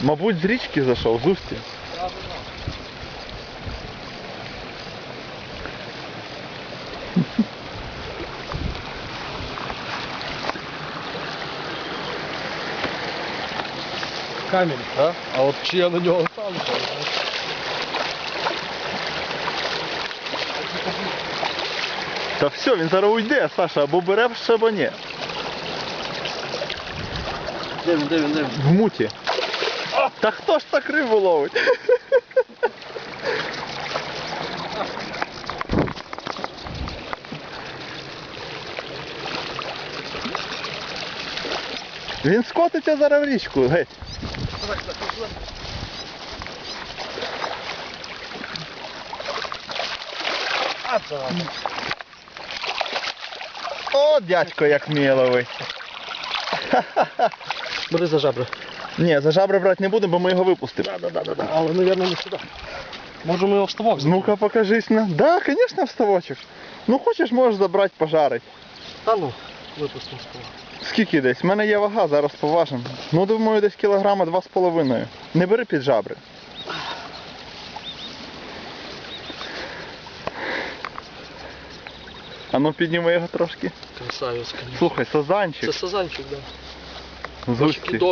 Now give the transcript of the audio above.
Мабуть, з річки зайшов, з устя. Камінь. А? А от чи я на нього сам? Та все, він зараз уйде, Саша, або бере ще, або ні. Де він, де він, де він? В муті. Та хто ж так рибу ловить? Він скотиться зараз в річку, геть. О, дядько, як міловий. Бери за жабри. Ні, за жабри брати не будемо, бо ми його випустимо. Да, да, да, да. Але, мабуть, не сюди. Може ми його в ставок Ну-ка покажись на. Да, конечно, вставочок. Ну хочеш, можеш забрати, пожарить. Та ну, випустимо ставок. Скільки десь? У мене є вага, зараз поважимо. Ну, думаю, десь кілограма два з половиною. Не бери під жабри. А ну підніми його трошки. Красавець, конечно. Слухай, сазанчик. Це сазанчик. сазанчик, да. З усті. До